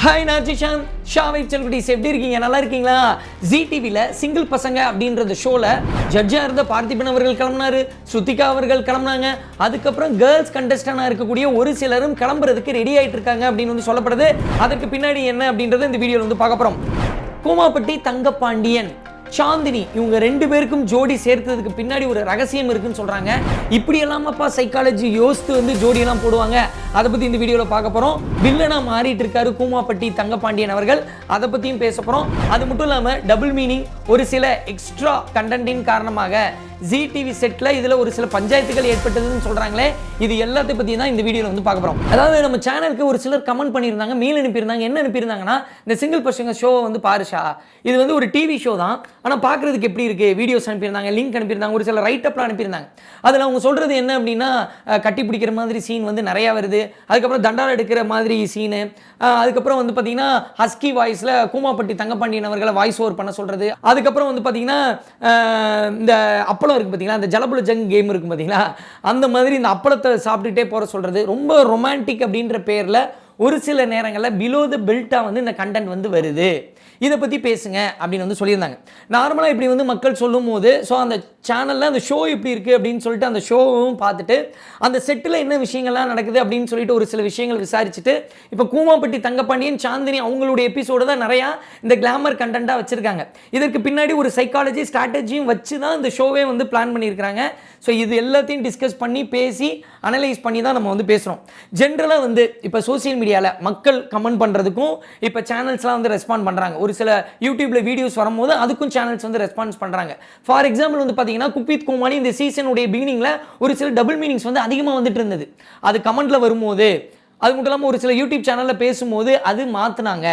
Hi நான் ஜிஷான் ஷாவை செல்குடிஸ் எப்படி இருக்கீங்க? நல்லா இருக்கீங்களா? ஜி டிவியில் சிங்கிள் பசங்க அப்படின்றது ஷோவில் ஜட்ஜாக இருந்த பார்த்திபன் அவர்கள் கிளம்புனாரு ஸ்ருத்திகா அவர்கள் கிளம்புனாங்க. அதுக்கப்புறம் கேர்ள்ஸ் கண்டஸ்டனாக இருக்கக்கூடிய ஒரு சிலரும் கிளம்புறதுக்கு ரெடி ஆகிட்டு இருக்காங்க அப்படின்னு வந்து சொல்லப்படுது. அதற்கு பின்னாடி என்ன அப்படின்றத இந்த வீடியோவில் வந்து பார்க்க போகிறோம் கூமாப்பட்டி தங்கப்பாண்டியன். சாந்தினி இவங்க ரெண்டு பேருக்கும் ஜோடி சேர்த்ததுக்கு பின்னாடி ஒரு ரகசியம் இருக்குன்னு சொல்றாங்க. இப்படி எல்லாமப்பா சைக்காலஜி யோசித்து வந்து ஜோடியெல்லாம் போடுவாங்க. அதை பத்தி இந்த வீடியோவில் பார்க்க போறோம். வில்லனா மாறிட்டு இருக்காரு கூமாப்பட்டி தங்கப்பாண்டியன் அவர்கள். அதை பத்தியும் பேச போறோம். அது மட்டும் இல்லாம டபுள் மீனிங் ஒரு சில எக்ஸ்ட்ரா கண்டென்ட்டின் காரணமாக ஜி டிவி செட்டில் இதில் ஒரு சில பஞ்சாயத்துகள் ஏற்பட்டதுன்னு சொல்கிறாங்களே இது எல்லாத்தையும் பற்றி தான் இந்த வீடியோவில் வந்து பார்க்க போகிறோம் அதாவது நம்ம சேனலுக்கு ஒரு சிலர் கமெண்ட் பண்ணியிருந்தாங்க மெயில் அனுப்பியிருந்தாங்க என்ன அனுப்பியிருந்தாங்கன்னா இந்த சிங்கிள் பர்சங்க ஷோ வந்து பாருஷா இது வந்து ஒரு டிவி ஷோ தான். ஆனால் பார்க்குறதுக்கு எப்படி இருக்குது வீடியோஸ் அனுப்பியிருந்தாங்க லிங்க் அனுப்பியிருந்தாங்க ஒரு சில ரைட்டப்லாம் அனுப்பியிருந்தாங்க. அதில் அவங்க சொல்றது என்ன அப்படின்னா கட்டி பிடிக்கிற மாதிரி சீன் வந்து நிறையா வருது. அதுக்கப்புறம் தண்டால் எடுக்கிற மாதிரி சீனு அதுக்கப்புறம் வந்து பார்த்தீங்கன்னா ஹஸ்கி வாய்ஸில் கூமாப்பட்டி தங்கப்பாண்டியன் அவர்களை வாய்ஸ் ஓவர் பண்ண சொல்கிறது அதுக்கப்புறம் வந்து பார்த்தீங்கன்னா இந்த இந்த அப்பளம் இருக்குது பார்த்தீங்களா அந்த ஜலபுல ஜங் கேம் இருக்குது பார்த்தீங்களா அந்த மாதிரி இந்த அப்பளத்தை சாப்பிட்டுட்டே போகிற சொல்கிறது ரொம்ப ரொமான்டிக் அப்படின்ற பேரில் ஒரு சில நேரங்களில் பிலோ த பெல்ட்டாக வந்து இந்த கண்டென்ட் வந்து வருது. இதை பற்றி பேசுங்க அப்படின்னு வந்து சொல்லியிருந்தாங்க. நார்மலாக இப்படி வந்து மக்கள் சொல்லும் போது ஸோ அந்த சேனலில் அந்த ஷோ இப்படி இருக்குது அப்படின்னு சொல்லிட்டு அந்த ஷோவும் பார்த்துட்டு அந்த செட்டில் என்ன விஷயங்கள்லாம் நடக்குது அப்படின்னு சொல்லிட்டு ஒரு சில விஷயங்கள் விசாரிச்சுட்டு இப்போ கூமாப்பட்டி தங்கப்பாண்டியன் சாந்தினி அவங்களுடைய எபிசோடு தான் நிறையா இந்த கிளாமர் கண்டென்ட்டாக வச்சுருக்காங்க. இதற்கு பின்னாடி ஒரு சைக்காலஜி ஸ்ட்ராட்டஜியும் வச்சு தான் இந்த ஷோவே வந்து பிளான் பண்ணியிருக்கிறாங்க. ஸோ இது எல்லாத்தையும் டிஸ்கஸ் பண்ணி பேசி அனலைஸ் பண்ணி தான் நம்ம வந்து பேசுகிறோம் ஜென்ரலாக வந்து இப்போ சோஷியல் மீடியாவில் மக்கள் கமெண்ட் பண்ணுறதுக்கும் இப்போ சேனல்ஸ்லாம் வந்து ரெஸ்பாண்ட் பண்ணுறாங்க ஒரு சில யூடியூப்ல வீடியோஸ் வரும்போது அதுக்கும் சேனல்ஸ் வந்து ரெஸ்பான்ஸ் பண்ணுறாங்க ஃபார் எக்ஸாம்பிள் வந்து பார்த்தீங்கன்னா குபித் குமாரி இந்த சீசனுடைய பிகினிங்கில் ஒரு சில டபுள் மீனிங்ஸ் வந்து அதிகமாக வந்துட்டு இருந்தது. அது கமெண்ட்டில் வரும்போது அது மட்டும் இல்லாமல் ஒரு சில யூடியூப் சேனலில் பேசும்போது அது மாற்றினாங்க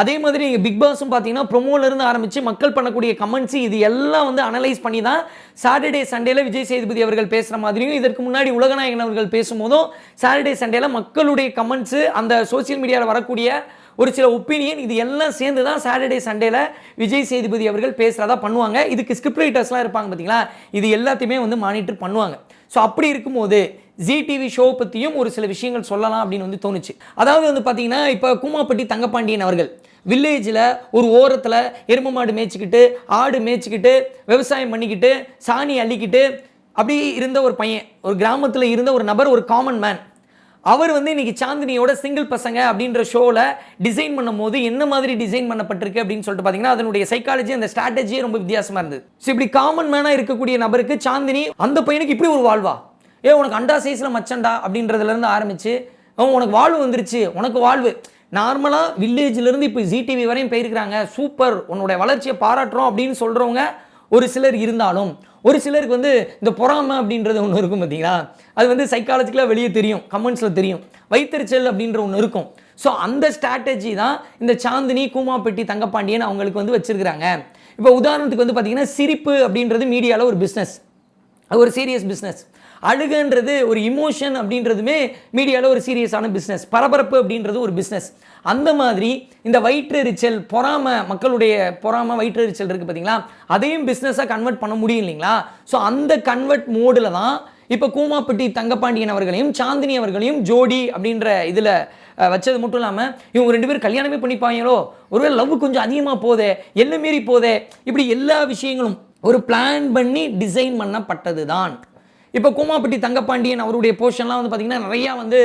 அதே மாதிரி நீங்கள் பிக் பாஸும் பார்த்தீங்கன்னா ப்ரொமோலேருந்து ஆரம்பித்து மக்கள் பண்ணக்கூடிய கமெண்ட்ஸ் இது எல்லாம் வந்து அனலைஸ் பண்ணி தான் சாட்டர்டே சண்டேல விஜய் சேதுபதி அவர்கள் பேசுகிற மாதிரியும் இதற்கு முன்னாடி உலகநாயகன் அவர்கள் பேசும்போதும் சாட்டர்டே சண்டேல மக்களுடைய கமெண்ட்ஸு அந்த சோஷியல் மீடியாவில் வரக்கூடிய ஒரு சில ஒப்பீனியன் இது எல்லாம் சேர்ந்து தான் சாட்டர்டே சண்டேல விஜய் சேதுபதி அவர்கள் பேசுகிறதா பண்ணுவாங்க. இதுக்கு ஸ்கிரிப்ட் ரைட்டர்ஸ்லாம் இருப்பாங்க பார்த்தீங்களா இது எல்லாத்தையுமே வந்து மானிட்டர் பண்ணுவாங்க. ஸோ அப்படி இருக்கும்போது ஜி டிவி ஷோ பற்றியும் ஒரு சில விஷயங்கள் சொல்லலாம் அப்படின்னு வந்து தோணுச்சு. அதாவது வந்து பார்த்தீங்கன்னா இப்போ கூமாப்பட்டி தங்கப்பாண்டியன் அவர்கள் வில்லேஜில் ஒரு ஓரத்தில் எரும மாடு மேய்ச்சிக்கிட்டு ஆடு மேய்ச்சிக்கிட்டு விவசாயம் பண்ணிக்கிட்டு சாணி அள்ளிக்கிட்டு அப்படி இருந்த ஒரு பையன் ஒரு கிராமத்தில் இருந்த ஒரு நபர் ஒரு காமன் மேன் அவர் வந்து இன்னைக்கு சாந்தினியோட சிங்கிள் பசங்க அப்படின்ற ஷோவில் டிசைன் பண்ணும்போது என்ன மாதிரி டிசைன் பண்ணப்பட்டிருக்கு அப்படின்னு சொல்லிட்டு பார்த்தீங்கன்னா அதனுடைய சைக்காலஜி அந்த ஸ்ட்ராட்டஜியே ரொம்ப வித்தியாசமாக இருந்தது. ஸோ இப்படி காமன் மேனாக இருக்கக்கூடிய நபருக்கு சாந்தினி அந்த பையனுக்கு இப்படி ஒரு வாழ்வா? ஏ உனக்கு அண்டா சைஸில் மச்சண்டா அப்படின்றதுலேருந்து ஆரம்பிச்சு உனக்கு வாழ்வு வந்துருச்சு உனக்கு வாழ்வு. நார்மலாக வில்லேஜ்லேருந்து இப்போ ஜிடிவி வரையும் போயிருக்கிறாங்க. சூப்பர் உன்னோட வளர்ச்சியை பாராட்டுறோம் அப்படின்னு சொல்கிறவங்க ஒரு சிலர் இருந்தாலும் ஒரு சிலருக்கு வந்து இந்த பொறாமை அப்படின்றது ஒன்று இருக்கும் பார்த்தீங்களா அது வந்து சைக்காலஜிக்கலாக வெளியே தெரியும் கமெண்ட்ஸில் தெரியும். வைத்தறிச்சல் அப்படின்ற ஒன்று இருக்கும். ஸோ அந்த ஸ்ட்ராட்டஜி தான் இந்த சாந்தினி கூமாப்பட்டி தங்கப்பாண்டியன் அவங்களுக்கு வந்து வச்சுருக்குறாங்க. இப்போ உதாரணத்துக்கு வந்து பார்த்திங்கன்னா சிரிப்பு அப்படின்றது மீடியாவில் ஒரு பிஸ்னஸ் அது ஒரு சீரியஸ் பிஸ்னஸ் அழுகன்றது ஒரு இமோஷன் அப்படின்றதுமே மீடியாவில் ஒரு சீரியஸான பிஸ்னஸ் பரபரப்பு அப்படின்றது ஒரு பிஸ்னஸ் அந்த மாதிரி இந்த வயிற்றெரிச்சல் பொறாம மக்களுடைய பொறாம வயிற்றெரிச்சல் இருக்குது பார்த்தீங்களா அதையும் பிஸ்னஸாக கன்வெர்ட் பண்ண முடியும் இல்லைங்களா? ஸோ அந்த கன்வெர்ட் மோடில் தான் இப்போ கூமாப்பட்டி தங்கப்பாண்டியன் அவர்களையும் சாந்தினி அவர்களையும் ஜோடி அப்படின்ற இதில் வச்சது மட்டும் இல்லாமல் இவங்க ரெண்டு பேரும் கல்யாணமே பண்ணிப்பாங்களோ? ஒருவேளை லவ் கொஞ்சம் அதிகமாக போதே என்ன மீறி போதே இப்படி எல்லா விஷயங்களும் ஒரு பிளான் பண்ணி டிசைன் பண்ணப்பட்டது தான் இப்போ கூமாப்பட்டி தங்கப்பாண்டியன் அவருடைய போர்ஷன்லாம் வந்து பார்த்தீங்கன்னா நிறையா வந்து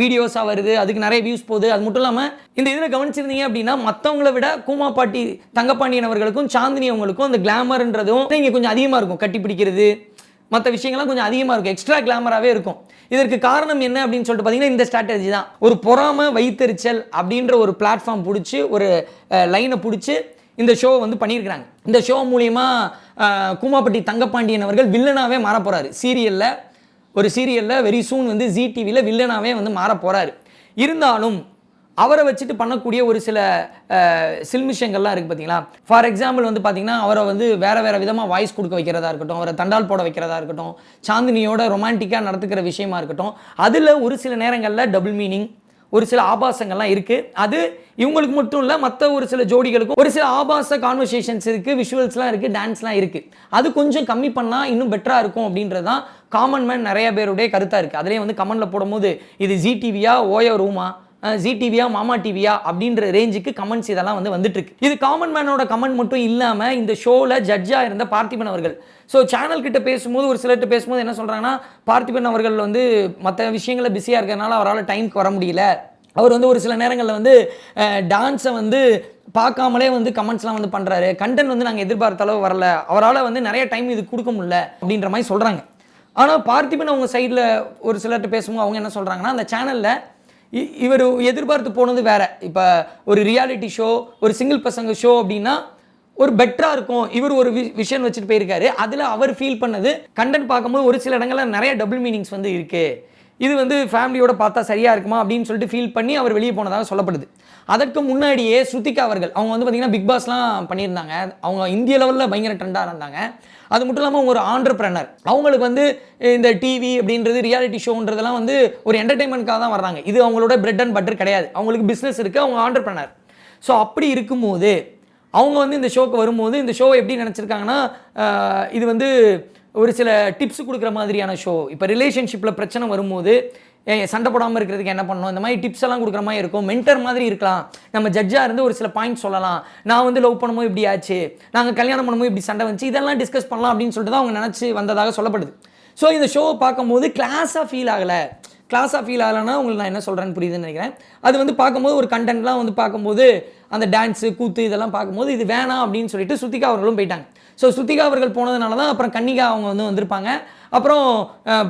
வீடியோஸாக வருது. அதுக்கு நிறைய வியூஸ் போகுது. அது மட்டும் இல்லாமல் இந்த இதில் கவனிச்சிருந்தீங்க அப்படின்னா மற்றவங்கள விட கூமாப்பாட்டி தங்கப்பாண்டியன் அவர்களுக்கும் சாந்தினி அவங்களுக்கும் அந்த கிளாமர்ன்றதும் இங்கே கொஞ்சம் அதிகமாக இருக்கும். கட்டி பிடிக்கிறது மற்ற விஷயங்கள்லாம் கொஞ்சம் அதிகமாக இருக்கும். எக்ஸ்ட்ரா கிளாமராகவே இருக்கும். இதற்கு காரணம் என்ன அப்படின்னு சொல்லிட்டு பார்த்தீங்கன்னா இந்த ஸ்ட்ராட்டஜி தான். ஒரு பொறாமை வைத்தறிச்சல் அப்படின்ற ஒரு பிளாட்ஃபார்ம் பிடிச்சி ஒரு லைனை பிடிச்சி இந்த ஷோ வந்து பண்ணியிருக்கிறாங்க. இந்த ஷோ மூலியமா கூமாப்பட்டி தங்கப்பாண்டியன் அவர்கள் வில்லனாகவே மாற சீரியலில் ஒரு சீரியலில் வெரி சூன் வந்து ஜி டிவியில் வில்லனாகவே வந்து மாற போறாரு. இருந்தாலும் அவரை வச்சுட்டு பண்ணக்கூடிய ஒரு சில சில்மிஷங்கள்லாம் இருக்குது பார்த்தீங்களா ஃபார் எக்ஸாம்பிள் வந்து பார்த்தீங்கன்னா அவரை வந்து வேறு வேற விதமாக வாய்ஸ் கொடுக்க வைக்கிறதா இருக்கட்டும் அவரை தண்டால் போட வைக்கிறதா இருக்கட்டும் சாந்தினியோட ரொமான்டிக்காக நடத்துக்கிற விஷயமா இருக்கட்டும் அதில் ஒரு சில நேரங்களில் டபுள் மீனிங் ஒரு சில ஆபாசங்கள்லாம் இருக்குது அது இவங்களுக்கு மட்டும் இல்லை மற்ற ஒரு சில ஜோடிகளுக்கும் ஒரு சில ஆபாச கான்வர்சேஷன்ஸ் இருக்குது விஷுவல்ஸ்லாம் இருக்குது டான்ஸ்லாம் இருக்குது அது கொஞ்சம் கம்மி பண்ணால் இன்னும் பெட்டராக இருக்கும் அப்படின்றது தான் காமன் மேன் நிறைய பேருடைய கருத்தாக இருக்குது அதிலே வந்து கமெண்டில் போடும்போது இது ஜி டிவியா ஓயோ ரூமா ஜி டிவியா மாமா டிவியா அப்படின்ற ரேஞ்சுக்கு கமெண்ட்ஸ் இதெல்லாம் வந்து வந்துட்டு இருக்கு. இது காமன் மேனோட கமெண்ட் மட்டும் இல்லாமல் இந்த ஷோவில் ஜட்ஜாக இருந்த பார்த்திபன் அவர்கள் ஸோ சேனல் கிட்ட பேசும்போது ஒரு சிலர்கிட்ட பேசும்போது என்ன சொல்கிறாங்கன்னா பார்த்திபன் அவர்கள் வந்து மற்ற விஷயங்களில் பிஸியாக இருக்கிறதுனால அவரால் டைமுக்கு வர முடியல. அவர் வந்து ஒரு சில நேரங்களில் வந்து டான்ஸை வந்து பார்க்காமலே வந்து கமெண்ட்ஸ்லாம் வந்து பண்ணுறாரு கண்டென்ட் வந்து நாங்கள் எதிர்பார்த்த அளவு வரல. அவரால் வந்து நிறைய டைம் இது கொடுக்க முடியல அப்படின்ற மாதிரி சொல்கிறாங்க ஆனால் பார்த்திபன் அவங்க சைடில் ஒரு சிலர்கிட்ட பேசும்போது அவங்க என்ன சொல்கிறாங்கன்னா அந்த சேனலில் இவர் எதிர்பார்த்து போனது வேற. இப்போ ஒரு ரியாலிட்டி ஷோ ஒரு சிங்கிள் பசங்க ஷோ அப்படின்னா ஒரு பெட்டராக இருக்கும். இவர் ஒரு வி விஷயம் வச்சுட்டு போயிருக்காரு. அதில் அவர் ஃபீல் பண்ணது கண்டென்ட் பார்க்கும்போது ஒரு சில இடங்கள்ல நிறைய டபுள் மீனிங்ஸ் வந்து இருக்குது இது வந்து ஃபேமிலியோட பார்த்தா சரியாக இருக்குமா அப்படின்னு சொல்லிட்டு ஃபீல் பண்ணி அவர் வெளியே போனதாக சொல்லப்படுது. அதற்கு முன்னாடியே ஸ்ருதிகா அவர்கள் அவங்க வந்து பார்த்தீங்கன்னா பிக் பாஸ்லாம் பண்ணியிருந்தாங்க. அவங்க இந்திய லெவலில் பயங்கர ட்ரெண்டாக இருந்தாங்க. அது மட்டும் இல்லாமல் அவங்க ஒரு ஆண்டர்பிரனர் அவங்களுக்கு வந்து இந்த டிவி அப்படின்றது ரியாலிட்டி ஷோன்றதெல்லாம் வந்து ஒரு என்டர்டைன்மெண்ட்காக தான் வர்றாங்க. இது அவங்களோட பிரெட் அண்ட் பட்டர் கிடையாது. அவங்களுக்கு பிஸ்னஸ் இருக்குது அவங்க ஆண்டர்பிரனர் ஸோ அப்படி இருக்கும்போது அவங்க வந்து இந்த ஷோக்கு வரும்போது இந்த ஷோவை எப்படி நினச்சிருக்காங்கன்னா இது வந்து ஒரு சில டிப்ஸ் கொடுக்குற மாதிரியான ஷோ இப்போ ரிலேஷன்ஷிப்பில் பிரச்சனை வரும்போது சண்டை போடாமல் இருக்கிறதுக்கு என்ன பண்ணணும்? இந்த மாதிரி டிப்ஸ் எல்லாம் கொடுக்குற மாதிரி இருக்கும். மென்டர் மாதிரி இருக்கலாம். நம்ம ஜட்ஜாக இருந்து ஒரு சில பாயிண்ட் சொல்லலாம். நான் வந்து லவ் பண்ணும்போது இப்படி ஆச்சு. நாங்கள் கல்யாணம் பண்ணும்போது இப்படி சண்டை வந்துச்சு. இதெல்லாம் டிஸ்கஸ் பண்ணலாம் அப்படின்னு சொல்லிட்டு தான் அவங்க நினச்சி வந்ததாக சொல்லப்படுது. ஸோ இந்த ஷோவை பார்க்கும்போது கிளாஸாக ஃபீல் ஆகலை. கிளாஸாக ஃபீல் ஆகலைன்னா உங்களுக்கு நான் என்ன சொல்கிறேன்னு புரியுதுன்னு நினைக்கிறேன். அது வந்து பார்க்கும்போது ஒரு கண்டென்ட்லாம் வந்து பார்க்கும்போது அந்த டான்ஸு கூத்து இதெல்லாம் பார்க்கும்போது இது வேணாம் அப்படின்னு சொல்லிட்டு ஸ்ருத்திகா அவர்களும் போயிட்டாங்க. ஸோ ஸ்ருத்திகா அவர்கள் போனதுனால தான் அப்புறம் கன்னிகா அவங்க வந்து வந்திருப்பாங்க. அப்புறம்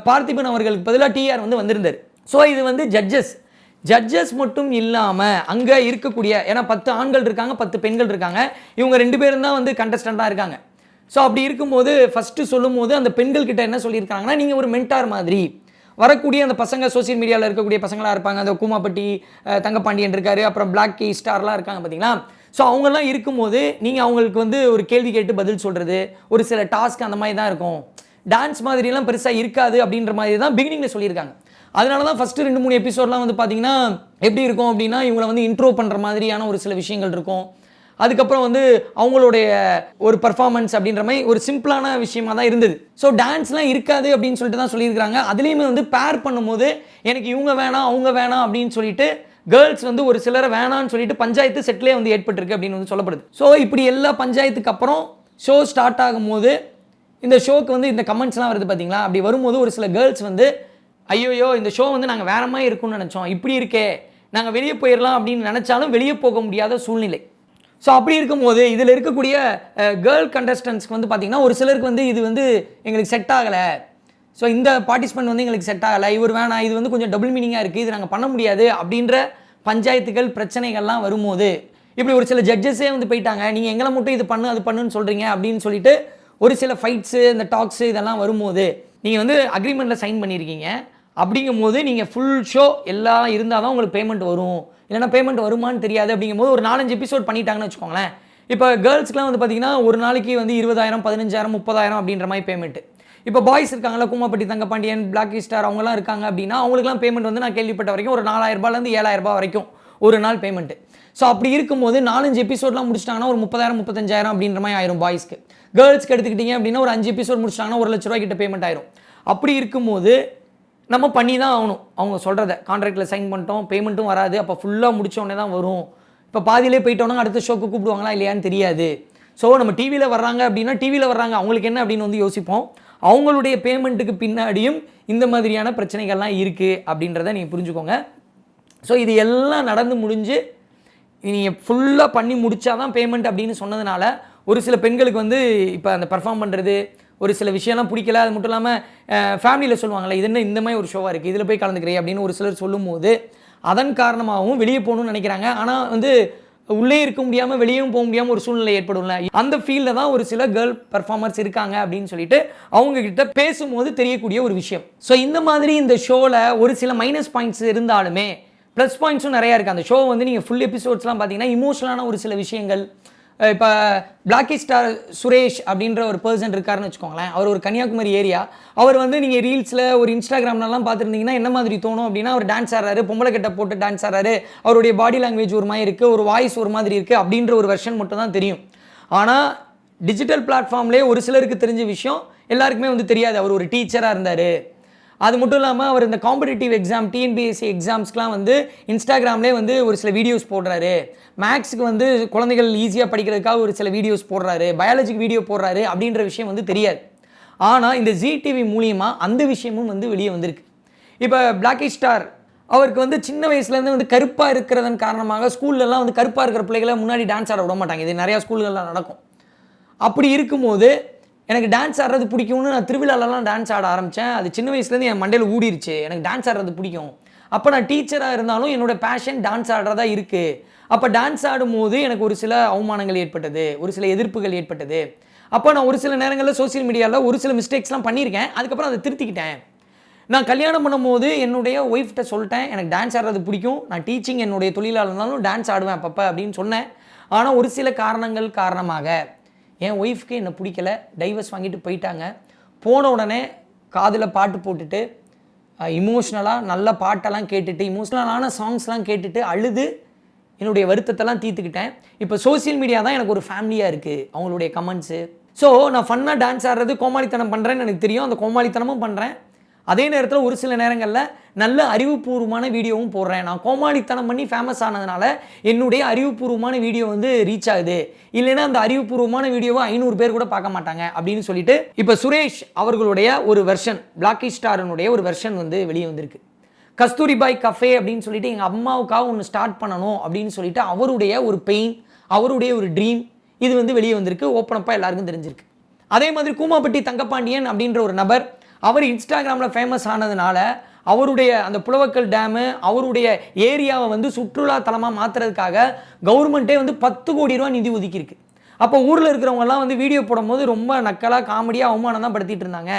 பார்த்திபன் அவர்களுக்கு பதிலாக டிஆர் வந்து வந்திருந்தார். ஸோ இது வந்து ஜட்ஜஸ் ஜட்ஜஸ் மட்டும் இல்லாமல் அங்கே இருக்கக்கூடிய ஏன்னா பத்து ஆண்கள் இருக்காங்க பத்து பெண்கள் இருக்காங்க. இவங்க ரெண்டு பேரும் தான் வந்து கண்டஸ்டண்ட்டாக இருக்காங்க. ஸோ அப்படி இருக்கும்போது ஃபஸ்ட்டு சொல்லும்போது அந்த பெண்கள் கிட்ட என்ன சொல்லியிருக்காங்கன்னா நீங்கள் ஒரு மென்டார் மாதிரி வரக்கூடிய அந்த பசங்க சோஷியல் மீடியாவில் இருக்கக்கூடிய பசங்களாக இருப்பாங்க. அந்த கூமாப்பட்டி தங்கப்பாண்டியன் இருக்காரு. அப்புறம் பிளாக் கே ஸ்டார்லாம் இருக்காங்க பார்த்தீங்களா ஸோ அவங்கெல்லாம் இருக்கும்போது நீங்கள் அவங்களுக்கு வந்து ஒரு கேள்வி கேட்டு பதில் சொல்கிறது ஒரு சில டாஸ்க் அந்த மாதிரி தான் இருக்கும். டான்ஸ் மாதிரிலாம் பெருசாக இருக்காது அப்படின்ற மாதிரி தான் பிகினிங்கில் சொல்லியிருக்காங்க. அதனால தான் ஃபஸ்ட்டு ரெண்டு மூணு எபிசோட்லாம் வந்து பார்த்தீங்கன்னா எப்படி இருக்கும் அப்படின்னா இவங்களை வந்து இன்ட்ரோ பண்ணுற மாதிரியான ஒரு சில விஷயங்கள் இருக்கும். அதுக்கப்புறம் வந்து அவங்களுடைய ஒரு பர்ஃபார்மன்ஸ் அப்படின்ற மாதிரி ஒரு சிம்பிளான விஷயமா தான் இருந்தது. ஸோ டான்ஸ்லாம் இருக்காது அப்படின்னு சொல்லிட்டு தான் சொல்லியிருக்காங்க அதுலேயுமே வந்து பேர் பண்ணும்போது எனக்கு இவங்க வேணாம் அவங்க வேணாம் அப்படின்னு சொல்லிட்டு கேர்ள்ஸ் வந்து ஒரு சிலரை வேணான்னு சொல்லிட்டு பஞ்சாயத்து செட்டிலே வந்து ஏற்பட்டிருக்கு அப்படின்னு வந்து சொல்லப்படுது. ஸோ இப்படி எல்லா பஞ்சாயத்துக்கு அப்புறம் ஷோ ஸ்டார்ட் ஆகும்போது இந்த ஷோக்கு வந்து இந்த கமெண்ட்ஸ்லாம் வருது பார்த்தீங்களா அப்படி வரும்போது ஒரு சில கேர்ள்ஸ் வந்து ஐயோயோ இந்த ஷோ வந்து நாங்கள் வேற மாதிரி இருக்கும்னு நினச்சோம். இப்படி இருக்கே. நாங்கள் வெளியே போயிடலாம் அப்படின்னு நினச்சாலும் வெளியே போக முடியாத சூழ்நிலை. ஸோ அப்படி இருக்கும்போது இதில் இருக்கக்கூடிய கேர்ள் கண்டஸ்டன்ஸ்க்கு வந்து பார்த்தீங்கன்னா ஒரு சிலருக்கு வந்து இது வந்து எங்களுக்கு செட் ஆகலை. ஸோ இந்த பார்ட்டிசிபெண்ட் வந்து எங்களுக்கு செட் ஆகலை. இவர் வேணாம் இது வந்து கொஞ்சம் டபுள் மீனிங்காக இருக்குது இது நாங்கள் பண்ண முடியாது அப்படின்ற பஞ்சாயத்துகள் பிரச்சனைகள்லாம் வரும்போது இப்படி ஒரு சில ஜட்ஜஸே வந்து போயிட்டாங்க. நீங்கள் எங்களை மட்டும் இது பண்ணு அது பண்ணுன்னு சொல்கிறீங்க அப்படின்னு சொல்லிட்டு ஒரு சில ஃபைட்ஸு இந்த டாக்ஸு இதெல்லாம் வரும்போது நீங்கள் வந்து அக்ரிமெண்ட்டில் சைன் பண்ணியிருக்கீங்க அப்படிங்கும்போது நீங்கள் ஃபுல் ஷோ எல்லாம் இருந்தால் தான் உங்களுக்கு பேமெண்ட் வரும். இல்லைன்னா பேமெண்ட் வருமான்னு தெரியாது அப்படிங்கும்போது ஒரு நாலஞ்சு எபிசோட் பண்ணிட்டாங்கன்னு வச்சுக்கோங்களேன். இப்போ கேர்ள்ஸ்க்குலாம் வந்து பார்த்தீங்கன்னா ஒரு நாளைக்கு வந்து இருபதாயிரம் பதினஞ்சாயிரம் முப்பதாயிரம் அப்படின்ற மாதிரி பேமெண்ட் இப்போ பாய்ஸ் இருக்காங்கல்ல கூமாப்பட்டி தங்கப்பாண்டியன் பிளாக் ஸ்டார் அவங்கலாம் இருக்காங்க அப்படின்னா அவங்களுக்குலாம் பேமெண்ட் வந்து நான் கேள்விப்பட்ட வரைக்கும் ஒரு நாலாயிரம் ஏழாயிரரூபா வரைக்கும் ஒரு நாள் பேமெண்ட்டு ஸோ அப்படி இருக்கும்போது நாலஞ்சு எபிசோட்லாம் முடிச்சிட்டாங்கன்னா ஒரு முப்பதாயிரம் முப்பத்தஞ்சாயிரம் அப்படின்ற மாதிரி ஆயிரும் பாய்ஸ்க்கு கேர்ள்ஸ்க்கு எடுத்துக்கிட்டீங்க அப்படின்னா ஒரு அஞ்சு எபிசோட் முடிச்சிட்டாங்கன்னா ஒரு லட்ச ரூபாய் கிட்ட பேமெண்ட் ஆயிரும். அப்படி இருக்கும்போது நம்ம பண்ணி தான் ஆகணும். அவங்க சொல்கிறத கான்ட்ராக்டில் சைன் பண்ணிட்டோம் பேமெண்ட்டும் வராது. அப்போ ஃபுல்லாக முடித்தோடனே தான் வரும். இப்போ பாதியிலே போயிட்டோம்னா அடுத்த ஷோக்கு கூப்பிடுவாங்களா இல்லையான்னு தெரியாது. ஸோ நம்ம டிவியில் வர்றாங்க அப்படின்னா டிவியில் வர்றாங்க. அவங்களுக்கு என்ன அப்படின்னு வந்து யோசிப்போம். அவங்களுடைய பேமெண்ட்டுக்கு பின்னாடியும் இந்த மாதிரியான பிரச்சனைகள்லாம் இருக்குது அப்படின்றத நீங்கள் புரிஞ்சுக்கோங்க. ஸோ இது எல்லாம் நடந்து முடிஞ்சு நீங்கள் ஃபுல்லாக பண்ணி முடிச்சாதான் பேமெண்ட் அப்படின்னு சொன்னதுனால ஒரு சில பெண்களுக்கு வந்து இப்போ அந்த பர்ஃபார்ம் பண்ணுறது ஒரு சில விஷயம்லாம் பிடிக்கல அது மட்டும் இல்லாமல் ஃபேமிலியில் சொல்லுவாங்களே இது என்ன இந்த மாதிரி ஒரு ஷோவாக இருக்குது இதில் போய் கலந்துக்கிறேன் அப்படின்னு ஒரு சிலர் சொல்லும்போது அதன் காரணமாகவும் வெளியே போகணும்னு நினைக்கிறாங்க. ஆனால் வந்து உள்ளே இருக்க முடியாமல் வெளியும் போக முடியாமல் ஒரு சூழ்நிலை ஏற்படும்ல. அந்த ஃபீல்டில் தான் ஒரு சில கேர்ள் பர்ஃபார்மர்ஸ் இருக்காங்க அப்படின்னு சொல்லிட்டு அவங்க கிட்ட பேசும்போது தெரியக்கூடிய ஒரு விஷயம். ஸோ இந்த மாதிரி இந்த ஷோவில் ஒரு சில மைனஸ் பாயிண்ட்ஸ் இருந்தாலுமே ப்ளஸ் பாயிண்ட்ஸும் நிறையா இருக்குது அந்த ஷோ வந்து நீங்கள் ஃபுல் எபிசோட்ஸ்லாம் பார்த்தீங்கன்னா இமோஷனலான ஒரு சில விஷயங்கள் இப்போ பிளாக்கி ஸ்டார் சுரேஷ் அப்படின்ற ஒரு பர்சன் இருக்காருன்னு வச்சுக்கோங்களேன். அவர் ஒரு கன்னியாகுமரி ஏரியா. அவர் வந்து நீங்கள் ரீல்ஸில் ஒரு இன்ஸ்டாகிராம்லலாம் பார்த்துருந்தீங்கன்னா என்ன மாதிரி தோணும் அப்படின்னா அவர் டான்ஸ் ஆடுறாரு பொம்பளை கட்ட போட்டு டான்ஸ் ஆடுறாரு அவருடைய பாடி லாங்குவேஜ் ஒரு மாதிரி இருக்குது ஒரு வாய்ஸ் ஒரு மாதிரி இருக்குது அப்படின்ற ஒரு வெர்ஷன் மட்டும் தான் தெரியும். ஆனால் டிஜிட்டல் பிளாட்ஃபார்ம்லேயே ஒரு சிலருக்கு தெரிஞ்ச விஷயம் எல்லாருக்குமே வந்து தெரியாது. அவர் ஒரு டீச்சராக இருந்தார். அது மட்டும் இல்லாமல் அவர் இந்த காம்படிட்டிவ் எக்ஸாம் டிஎன்பிஎஸ்சி எக்ஸாம்ஸ்க்குலாம் வந்து இன்ஸ்டாகிராம்லேயே வந்து ஒரு சில வீடியோஸ் போடுறாரு. மேக்ஸுக்கு வந்து குழந்தைகள் ஈஸியாக படிக்கிறதுக்காக ஒரு சில வீடியோஸ் போடுறாரு. பயாலஜிக்கு வீடியோ போடுறாரு அப்படின்ற விஷயம் வந்து தெரியாது. ஆனால் இந்த ஜி டிவி மூலியமாக அந்த விஷயமும் வந்து வெளியே வந்திருக்கு. இப்போ பிளாக்கி ஸ்டார் அவருக்கு வந்து சின்ன வயசுலேருந்து வந்து கருப்பாக இருக்கிறதன் காரணமாக ஸ்கூல்லலாம் வந்து கருப்பாக இருக்கிற பிள்ளைகளை முன்னாடி டான்ஸ் ஆட விட மாட்டாங்க. இது நிறையா ஸ்கூல்கள்லாம் நடக்கும். அப்படி இருக்கும்போது எனக்கு டான்ஸ் ஆடுறது பிடிக்கும்னு நான் திருவிழாலலாம் டான்ஸ் ஆட ஆரம்பித்தேன் அது சின்ன வயசுலேருந்து என் மண்டையில் ஊடிருச்சு. எனக்கு டான்ஸ் ஆடுறது பிடிக்கும். அப்போ நான் டீச்சராக இருந்தாலும் என்னோட பேஷன் டான்ஸ் ஆடுறதா இருக்குது அப்போ டான்ஸ் ஆடும்போது எனக்கு ஒரு சில அவமானங்கள் ஏற்பட்டது. ஒரு சில எதிர்ப்புகள் ஏற்பட்டது. அப்போ நான் ஒரு சில நேரங்களில் சோஷியல் மீடியாவில் ஒரு சில மிஸ்டேக்ஸ்லாம் பண்ணியிருக்கேன். அதுக்கப்புறம் அதை திருத்திக்கிட்டேன். நான் கல்யாணம் பண்ணும்போது என்னுடைய ஒய்ஃப்கிட்ட சொல்லிட்டேன் எனக்கு டான்ஸ் ஆடுறது பிடிக்கும். நான் டீச்சிங் என்னுடைய தொழிலாளர்னாலும் இருந்தாலும் டான்ஸ் ஆடுவேன் அப்பப்போ அப்படின்னு சொன்னேன். ஆனால் ஒரு சில காரணங்கள் காரணமாக என் ஒய்ஃப்க்கு என்னை பிடிக்கல. டைவர்ஸ் வாங்கிட்டு போயிட்டாங்க. போன உடனே காதில் பாட்டு போட்டுட்டு இமோஷ்னலாக நல்ல பாட்டெல்லாம் கேட்டுட்டு இமோஷ்னலான சாங்ஸ்லாம் கேட்டுட்டு அழுது என்னுடைய வருத்தத்தெல்லாம் தீர்த்துக்கிட்டேன். இப்போ சோஷியல் மீடியா தான் எனக்கு ஒரு ஃபேமிலியாக இருக்குது அவங்களுடைய கமெண்ட்ஸு ஸோ நான் ஃபன்னாக டான்ஸ் ஆடுறது கோமாளித்தனம் பண்ணுறேன்னு எனக்கு தெரியும். அந்த கோமாளித்தனமும் பண்ணுறேன் அதே நேரத்தில் ஒரு சில நேரங்களில் நல்ல அறிவுபூர்வமான வீடியோவும் போடுறேன். நான் கோமாளித்தனம் பண்ணி ஃபேமஸ் ஆனதுனால என்னுடைய அறிவுபூர்வமான வீடியோ வந்து ரீச் ஆகுது. இல்லைன்னா அந்த அறிவுபூர்வமான வீடியோவை ஐநூறு பேர் கூட பார்க்க மாட்டாங்க அப்படின்னு சொல்லிட்டு இப்போ சுரேஷ் அவர்களுடைய ஒரு வெர்ஷன் பிளாக்கி ஸ்டாரனுடைய ஒரு வெர்ஷன் வந்து வெளியே வந்திருக்கு. கஸ்தூரிபாய் கஃபே அப்படின்னு சொல்லிட்டு எங்கள் அம்மாவுக்காக ஒன்று ஸ்டார்ட் பண்ணணும் அப்படின்னு சொல்லிட்டு அவருடைய ஒரு பெயின் அவருடைய ஒரு ட்ரீம் இது வந்து வெளியே வந்திருக்கு. ஓப்பனப்பாக எல்லாருக்கும் தெரிஞ்சிருக்கு. அதே மாதிரி கூமாப்பட்டி தங்கப்பாண்டியன் அப்படின்ற ஒரு நபர் அவர் இன்ஸ்டாகிராமில் ஃபேமஸ் ஆனதுனால அவருடைய அந்த புலவக்கல் டேமு அவருடைய ஏரியாவை வந்து சுற்றுலா தலமாக மாற்றுறதுக்காக கவர்மெண்ட்டே வந்து பத்து கோடி ரூபா நிதி ஒதுக்கியிருக்கு. அப்போ ஊரில் இருக்கிறவங்கலாம் வந்து வீடியோ போடும்போது ரொம்ப நக்கலாக காமெடியாக அவமானம் தான் படுத்திட்டு இருந்தாங்க.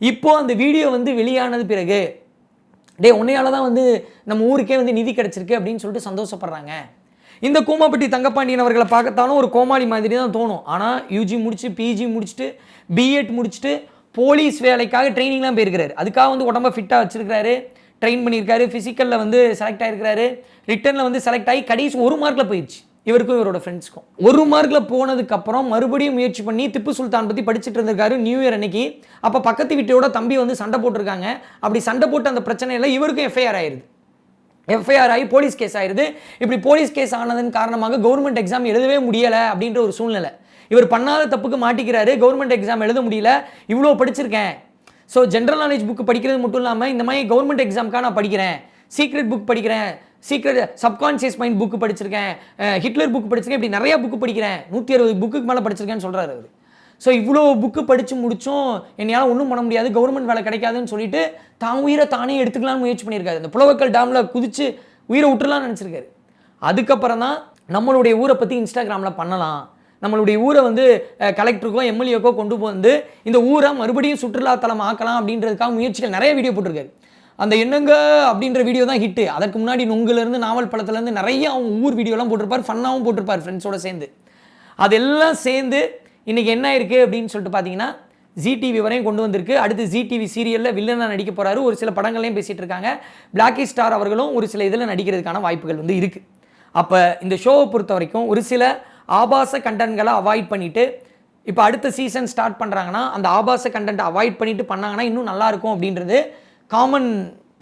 இப்போது அந்த வீடியோ வந்து வெளியானது பிறகு டே உன்னையால தான் வந்து நம்ம ஊருக்கே வந்து நிதி கிடச்சிருக்கு அப்படின்னு சொல்லிட்டு சந்தோஷப்படுறாங்க. இந்த கூமாப்பட்டி தங்கப்பாண்டியன் அவர்களை பார்க்கத்தாலும் ஒரு கோமாளி மாதிரி தான் தோணும் ஆனால் யூஜி முடிச்சு பிஜி முடிச்சுட்டு பிஎட் முடிச்சுட்டு போலீஸ் வேலைக்காக ட்ரைனிங்லாம் போயிருக்கிறாரு. அதுக்காக வந்து உடம்ப ஃபிட்டாக வச்சுருக்காரு ட்ரெயின் பண்ணியிருக்காரு. ஃபிசிக்கலில் வந்து செலக்ட் ஆகிருக்கிறாரு ரிட்டனில் வந்து செலக்ட் ஆகி கடைசி ஒரு மார்க்கில் போயிடுச்சு இவருக்கும் இவரோட ஃப்ரெண்ட்ஸ்க்கும் ஒரு மார்க்கில் போனதுக்கப்புறம் மறுபடியும் முயற்சி பண்ணி திப்பு சுல்தான் பற்றி படிச்சுட்டு இருந்திருக்காரு நியூ இயர் அன்னைக்கு. அப்போ பக்கத்து வீட்டோட தம்பி வந்து சண்டை போட்டிருக்காங்க. அப்படி சண்டை போட்டு அந்த பிரச்சனையில் இவருக்கும் எஃப்ஐஆர் ஆயிருது. எஃப்ஐஆர் ஆகி போலீஸ் கேஸ் ஆயிடுது இப்படி போலீஸ் கேஸ் ஆனதன் காரணமாக கவர்மெண்ட் எக்ஸாம் எழுதவே முடியலை அப்படின்ற ஒரு சூழ்நிலை. இவர் பண்ணாத தப்புக்கு மாட்டிக்கிறாரு. கவர்மெண்ட் எக்ஸாம் எழுத முடியல. இவ்வளோ படிச்சிருக்கேன். ஸோ ஜென்ரல் நாலேஜ் புக்கு படிக்கிறது மட்டும் இல்லாமல் இந்த மாதிரி கவர்மெண்ட் எக்ஸாம்க்காக நான் படிக்கிறேன். சீக்ரெட் புக் படிக்கிறேன். சீக்ரெட் சப்கான்சியஸ் மைண்ட் புக்கு படிச்சிருக்கேன். ஹிட்லர் புக் படிச்சிருக்கேன். இப்படி நிறைய புக் படிக்கிறேன். நூற்றி அறுபது புக்குக்கு மேலே படிச்சிருக்கேன்னு சொல்கிறாரு அவர். ஸோ இவ்வளோ புக்கு படித்து முடித்தும் என்னையால் ஒன்றும் பண்ண முடியாது. கவர்மெண்ட் வேலை கிடைக்காதுன்னு சொல்லிட்டு தான் உயிரை தானே எடுத்துக்கலாம்னு முயற்சி பண்ணியிருக்காரு. இந்த புலவக்கல் டேமில் குதித்து உயிரை விட்டுலாம்னு நினச்சிருக்காரு. அதுக்கப்புறம் தான் நம்மளுடைய ஊரை பற்றி இன்ஸ்டாகிராமில் பண்ணலாம். நம்மளுடைய ஊரை வந்து கலெக்டருக்கோ எம்எல்ஏக்கோ கொண்டு வந்து இந்த ஊரை மறுபடியும் சுற்றுலாத்தலம் ஆக்கலாம் அப்படின்றதுக்காக முயற்சிகள் நிறைய வீடியோ போட்டிருக்காரு. அந்த என்னங்க அப்படின்ற வீடியோ தான் ஹிட்டு அதற்கு முன்னாடி நுங்குலேருந்து நாவல் பழத்துலேருந்து நிறைய அவங்க ஊர் வீடியோலாம் போட்டிருப்பார் ஃபன்னாகவும் போட்டிருப்பார் ஃப்ரெண்ட்ஸோட சேர்ந்து. அதெல்லாம் சேர்ந்து இன்றைக்கி என்ன இருக்குது அப்படின்னு சொல்லிட்டு பார்த்தீங்கன்னா ஜிடிவி வரையும் கொண்டு வந்திருக்கு. அடுத்து ஜிடிவி சீரியலில் வில்லனாக நடிக்க போகிறாரு ஒரு சில படங்களையும் பேசிகிட்டு இருக்காங்க. பிளாக்கி ஸ்டார் அவர்களும் ஒரு சில இதில் நடிக்கிறதுக்கான வாய்ப்புகள் வந்து இருக்குது அப்போ இந்த ஷோவை பொறுத்த வரைக்கும் ஒரு சில ஆபாச கண்டென்ட்களை அவாய்ட் பண்ணிவிட்டு இப்போ அடுத்த சீசன் ஸ்டார்ட் பண்ணுறாங்கன்னா அந்த ஆபாச கண்டென்ட்டை அவாய்ட் பண்ணிவிட்டு பண்ணாங்கன்னா இன்னும் நல்லாயிருக்கும் அப்படின்றது காமன்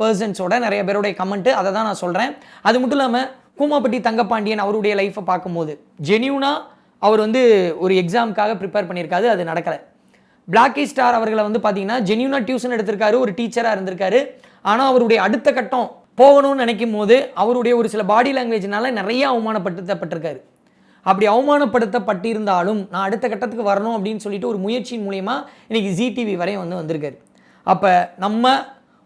பர்சன்ஸோட நிறைய பேருடைய கமெண்ட்டு அதை தான் நான் சொல்கிறேன் அது மட்டும் இல்லாமல் கூமாப்பட்டி தங்கப்பாண்டியன் அவருடைய லைஃப்பை பார்க்கும்போது ஜெனியூனாக அவர் வந்து ஒரு எக்ஸாமுக்காக ப்ரிப்பேர் பண்ணியிருக்காரு அது நடக்கலை. பிளாக்கி ஸ்டார் அவர்களை வந்து பார்த்தீங்கன்னா ஜெனியூனாக டியூஷன் எடுத்திருக்காரு ஒரு டீச்சராக இருந்திருக்காரு. ஆனால் அவருடைய அடுத்த கட்டம் போகணும்னு நினைக்கும் போது அவருடைய ஒரு சில பாடி லாங்குவேஜ்னால நிறைய அவமானப்படுத்தப்பட்டிருக்காரு. அப்படி அவமானப்படுத்தப்பட்டிருந்தாலும் நான் அடுத்த கட்டத்துக்கு வரணும் அப்படின்னு சொல்லிட்டு ஒரு முயற்சியின் மூலயமா இன்னைக்கு ஜிடிவி வரையும் வந்து வந்திருக்காரு. அப்போ நம்ம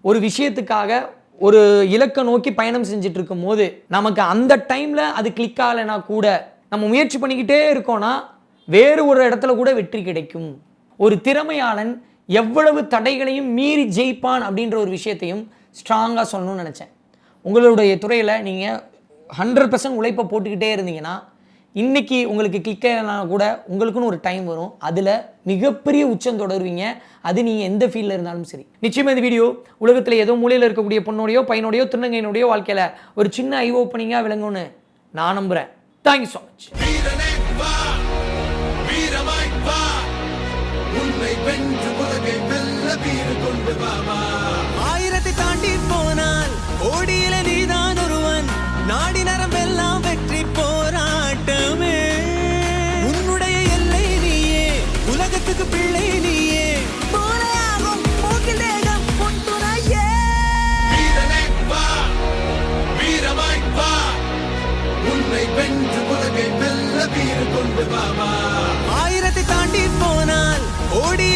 ஒரு விஷயத்துக்காக ஒரு இலக்கை நோக்கி பயணம் செஞ்சுட்டு இருக்கும் போது நமக்கு அந்த டைமில் அது கிளிக் ஆகலைன்னா கூட நம்ம முயற்சி பண்ணிக்கிட்டே இருக்கோம்னா வேறு ஒரு இடத்துல கூட வெற்றி கிடைக்கும். ஒரு திறமையாளன் எவ்வளவு தடைகளையும் மீறி ஜெயிப்பான் அப்படின்ற ஒரு விஷயத்தையும் ஸ்ட்ராங்காக சொல்லணும்னு நினச்சேன். உங்களுடைய துறையில் நீங்கள் ஹண்ட்ரட் பர்சன்ட் உழைப்பை போட்டுக்கிட்டே இருந்தீங்கன்னா இன்னைக்கு உங்களுக்கு கிளிக் ஆகலைனா கூட உங்களுக்குன்னு ஒரு டைம் வரும். அதில் மிகப்பெரிய உச்சம் தொடருவீங்க. அது நீங்கள் எந்த ஃபீல்டில் இருந்தாலும் சரி. நிச்சயமாக இந்த வீடியோ உலகத்தில் ஏதோ மூலையில் இருக்கக்கூடிய பொண்ணோடையோ பையனோடையோ திருநங்கையினுடையோ வாழ்க்கையில் ஒரு சின்ன ஐ ஓப்பனிங்காக விளங்கும்னு நான் நம்புகிறேன் தேங்க்யூ ஸோ மச் வா உன்னை வென்று உலகை வெல்ல வீறு கொண்டு வாவா எனக்கு பிள்ளை நீயே. போலையாகும் மூக்கில் தேகம் உன் துணையே. வீரமாய் வா. உன்னை வென்று உலகை வெல்ல ஆயிரத்தை தாண்டி போனால் ஓடிய